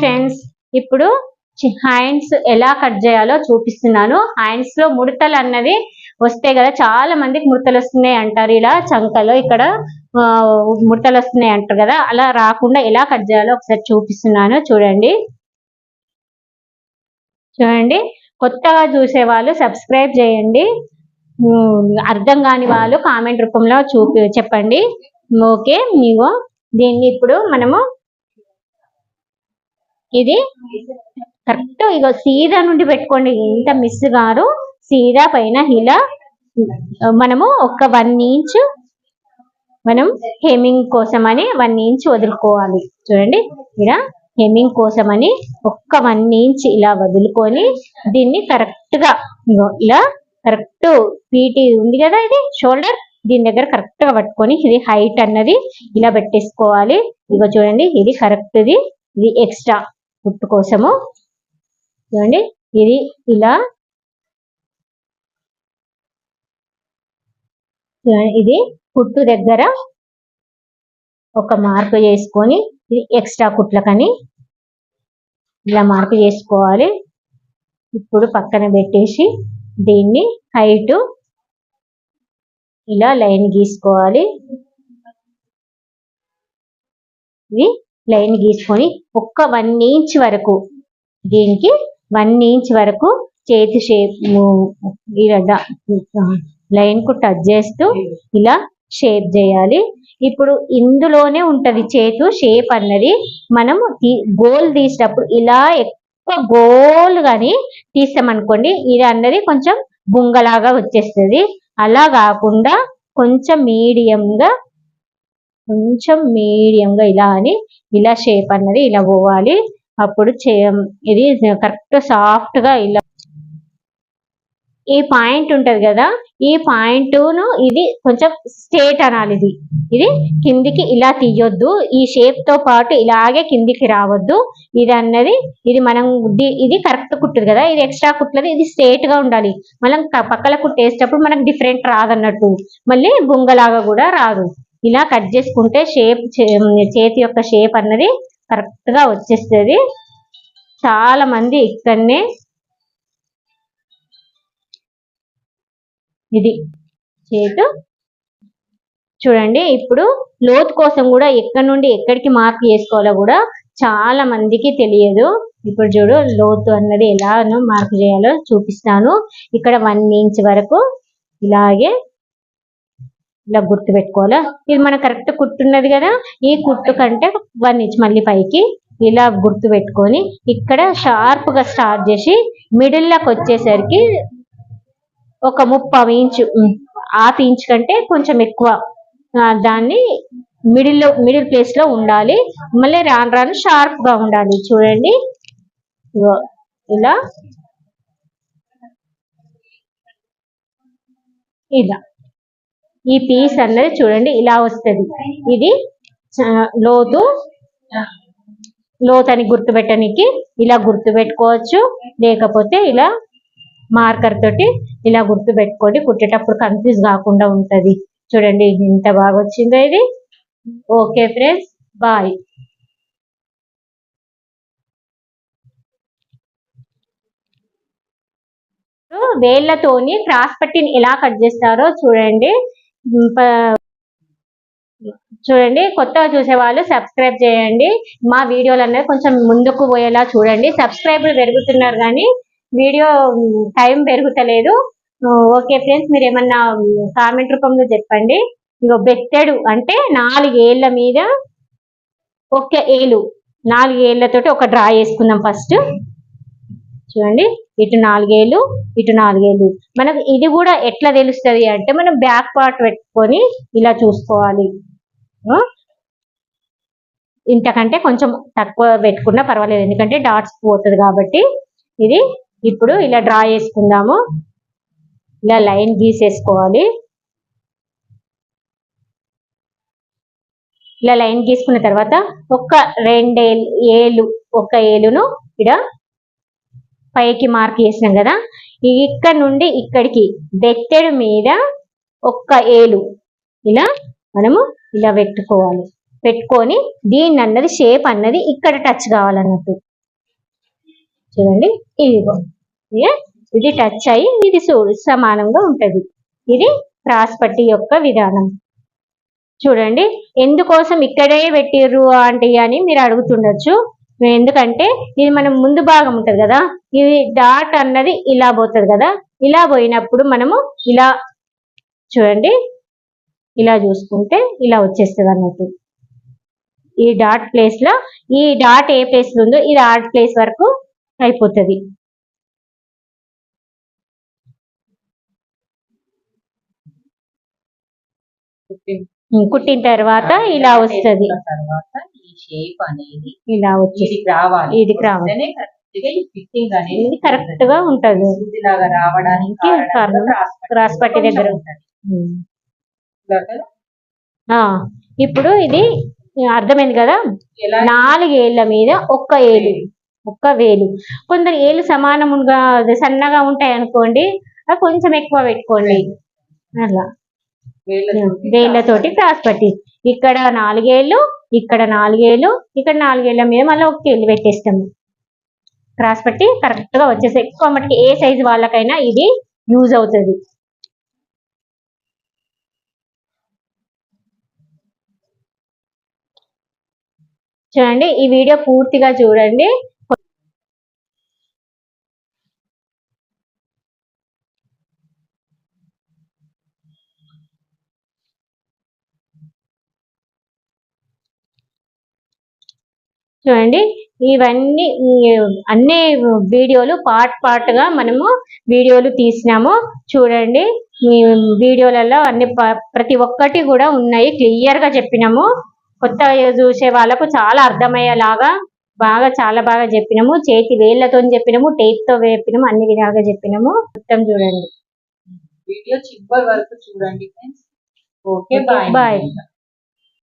Friends ఇప్పుడు hands ఎలా cut చేయాలో చూపిస్తున్నాను. హ్యాండ్స్లో ముడతలు అన్నవి వస్తాయి కదా చాలా మందికి ముడతలు వస్తున్నాయి అంటారు. ఇలా చంకలో ఇక్కడ ముడతలు వస్తున్నాయి అంటారు కదా. అలా రాకుండా ఎలా కట్ చేయాలో ఒకసారి చూపిస్తున్నాను. చూడండి. చూడండి. కొత్తగా చూసే వాళ్ళు సబ్స్క్రైబ్ చేయండి. అర్థం కాని వాళ్ళు కామెంట్ రూపంలో చూపి చెప్పండి. ఓకే మీకు దీన్ని ఇప్పుడు మనము ఇది కరెక్ట్. ఇక సీదా నుండి పెట్టుకోండి. ఇంత మిస్ గారు. సీదా పైన ఇలా మనము ఒక వన్ ఇంచ్ మనం హేమింగ్ కోసం అని వన్ ఇంచ్ వదులుకోవాలి. చూడండి. ఇలా హేమింగ్ కోసం అని ఒక్క వన్ ఇంచ్ ఇలా వదులుకొని దీన్ని కరెక్ట్గా ఇలా కరెక్ట్ పీటీ ఉంది కదా ఇది షోల్డర్? దీని దగ్గర కరెక్ట్గా పట్టుకొని ఇది హైట్ అన్నది ఇలా పెట్టేసుకోవాలి. ఇక చూడండి. ఇది కరెక్ట్ది ఇది ఎక్స్ట్రా. కుట్టు కోసము. చూడండి ఇది ఇలా. ఇది కుట్టు దగ్గర ఒక మార్పు చేసుకొని ఇది ఎక్స్ట్రా కుట్లకని ఇలా మార్పు చేసుకోవాలి. ఇప్పుడు పక్కన పెట్టేసి దీన్ని హైట్ ఇలా లైన్ గీసుకోవాలి. ఇది లైన్ గీసుకొని ఒక్క వన్ ఇంచ్ వరకు దీనికి వన్ ఇంచ్ వరకు చేతి షేప్ లైన్కు లైన్కు టచ్ చేస్తూ ఇలా షేప్ చేయాలి. ఇప్పుడు ఇందులోనే ఉంటది చేతు షేప్ అన్నది. మనం గోల్ తీసేటప్పుడు ఇలా ఎక్కువ గోల్ కానీ తీసామనుకోండి ఇది అన్నది కొంచెం బుంగలాగా వచ్చేస్తుంది. అలా కాకుండా కొంచెం మీడియంగా కొంచెం మీడియంగా ఇలా అని ఇలా షేప్ అన్నది ఇలా పోవాలి. అప్పుడు చే ఇది కరెక్ట్ సాఫ్ట్గా ఇలా. ఈ పాయింట్ ఉంటది కదా ఈ పాయింట్ను ఇది కొంచెం స్ట్రేట్ అనాలి ఇది. ఇది కిందికి ఇలా తీయొద్దు. ఈ షేప్తో పాటు ఇలాగే కిందికి రావద్దు. ఇది అన్నది ఇది మనం ఇది కరెక్ట్ కుట్టుది కదా ఇది ఎక్స్ట్రా కుట్టలేదు ఇది స్ట్రేట్గా ఉండాలి. మనం పక్కల కుట్టేసేటప్పుడు మనకు డిఫరెంట్ రాదన్నట్టు. మళ్ళీ బొంగలాగా కూడా రాదు. ఇలా కట్ చేసుకుంటే షేప్ చేతి యొక్క షేప్ అన్నది కరెక్ట్గా వచ్చేస్తుంది. చాలా మంది ఇక్కడనే ఇది చేతు చూడండి ఇప్పుడు లోతు కోసం కూడా ఎక్కడి నుండి ఎక్కడికి మార్క్ చేసుకోవాలో కూడా చాలా మందికి తెలియదు. ఇప్పుడు చూడు లోతు అన్నది ఎలానో మార్క్ చేయాలో చూపిస్తాను. ఇక్కడ వన్ ఇంచ్ వరకు ఇలాగే ఇలా గుర్తు పెట్టుకోవాలా ఇది మన కరెక్ట్ కుట్టున్నది కదా? ఈ కుట్టు కంటే వన్ ఇంచ్ మళ్ళీ పైకి ఇలా గుర్తు పెట్టుకొని ఇక్కడ షార్ప్గా స్టార్ట్ చేసి మిడిల్లోకి వచ్చేసరికి ఒక ముప్పావు ఇంచు హాఫ్ ఇంచ్ కంటే కొంచెం ఎక్కువ దాన్ని మిడిల్లో మిడిల్ ప్లేస్లో ఉండాలి. మళ్ళీ రాను రాను షార్ప్గా ఉండాలి. చూడండి. ఇలా. ఇలా. ఈ పీస్ అన్నది చూడండి ఇలా వస్తుంది. ఇది లోతు లోతని గుర్తుపెట్టడానికి ఇలా గుర్తు పెట్టుకోవచ్చు లేకపోతే ఇలా మార్కర్ తోటి ఇలా గుర్తుపెట్టుకోండి. కుట్టేటప్పుడు కన్ఫ్యూజ్ కాకుండా ఉంటుంది. చూడండి ఇంత బాగా వచ్చిందో ఇది. ఓకే ఫ్రెండ్స్ బాయ్ వేళ్ళతోని క్రాస్ పట్టిని ఎలా కట్ చేస్తారో చూడండి. చూడండి కొత్తగా చూసే వాళ్ళు సబ్స్క్రైబ్ చేయండి. మా వీడియోలు అనేవి కొంచెం ముందుకు పోయేలా చూడండి. సబ్స్క్రైబర్ పెరుగుతున్నారు కానీ వీడియో టైం పెరుగుతలేదు. ఓకే ఫ్రెండ్స్ మీరు ఏమన్నా కామెంట్ రూపంలో చెప్పండి. ఇగో బెత్తడు అంటే నాలుగేళ్ళ మీద ఒక ఏలు. నాలుగేళ్ళతోటి ఒక డ్రా చేసుకుందాం ఫస్ట్. చూడండి. ఇటు నాలుగేళ్ళు ఇటు నాలుగేళ్ళు. మనకు ఇది కూడా ఎట్లా తెలుస్తుంది అంటే మనం బ్యాక్ పార్ట్ పెట్టుకొని ఇలా చూసుకోవాలి. ఇంతకంటే కొంచెం తక్కువ పెట్టుకున్నా పర్వాలేదు. ఎందుకంటే డాట్స్ పోతుంది కాబట్టి ఇది ఇప్పుడు ఇలా డ్రా చేసుకుందాము. ఇలా లైన్ గీసేసుకోవాలి. ఇలా లైన్ గీసుకున్న తర్వాత ఒక రెండేళ్ళు ఏళ్ళు ఒక ఏలును ఇక్కడ పైకి మార్క్ చేసినాం కదా. ఇక్కడ నుండి ఇక్కడికి బెత్తెడు మీద ఒక్క ఏలు ఇలా మనము ఇలా పెట్టుకోవాలి. పెట్టుకొని దీన్ని అన్నది షేప్ అన్నది ఇక్కడ టచ్ కావాలన్నట్టు. చూడండి ఇదిగో. ఇది టచ్ అయ్యి ఇది సమానంగా ఉంటుంది. ఇది క్రాస్ పట్టి యొక్క విధానం. చూడండి ఎందుకోసం ఇక్కడే పెట్టిర్రు ఆంటీ అని మీరు అడుగుతుండొచ్చు. ఎందుకంటే ఇది మనం ముందు భాగం ఉంటుంది కదా? ఇది డాట్ అన్నది ఇలా పోతుంది కదా? ఇలా పోయినప్పుడు మనము ఇలా చూడండి. ఇలా చూసుకుంటే ఇలా వచ్చేస్తుంది అన్నట్టు. ఈ డాట్ ప్లేస్లో ఈ డాట్ ఏ ప్లేస్లో ఉందో ఈ డాట్ ప్లేస్ వరకు అయిపోతుంది. కుట్టిన తర్వాత ఇలా వస్తది. తర్వాత ఈ షేప్ అనేది ఇలా వచ్చేసి ఇది రావాలి. ఇది రావాలి. ఫిట్టింగ్ అనేది కరెక్ట్గా ఉంటది. రావడానికి క్రాస్ పట్టి దగ్గర. ఇప్పుడు ఇది అర్థమైంది కదా? ఎలా? నాలుగేళ్ళ మీద ఒక్క ఏలు ఒక్క వేలు. కొందరు ఏళ్ళు సమానంగా సన్నగా ఉంటాయి అనుకోండి కొంచెం ఎక్కువ పెట్టుకోండి. అలా వేళ్ళతోటి వేళ్ళతోటి క్రాస్ పట్టి. ఇక్కడ నాలుగేళ్ళు ఇక్కడ నాలుగేళ్ళు ఇక్కడ నాలుగేళ్ళ మీద మళ్ళీ ఒక ఏళ్ళు పెట్టేస్తాము. క్రాస్ పట్టి కరెక్ట్గా వచ్చేసి ఎక్కువ మటుకు ఏ సైజు వాళ్ళకైనా ఇది యూజ్ అవుతుంది. చూడండి ఈ వీడియో పూర్తిగా చూడండి. చూడండి. ఇవన్నీ అన్ని వీడియోలు పార్ట్ పార్ట్గా మనము వీడియోలు తీసినాము. చూడండి. వీడియోలలో అన్ని ప్రతి ఒక్కటి కూడా ఉన్నాయి. క్లియర్గా చెప్పినాము. కొత్తగా చూసే వాళ్ళకు చాలా అర్థమయ్యేలాగా బాగా చాలా బాగా చెప్పినాము. చేతి వేళ్ళతో చెప్పినాము. టేప్తో చెప్పినాము అన్ని విధాలుగా చెప్పినాము. మొత్తం చూడండి. వీడియో చివరి వరకు చూడండి ఓకే బాయ్ బాయ్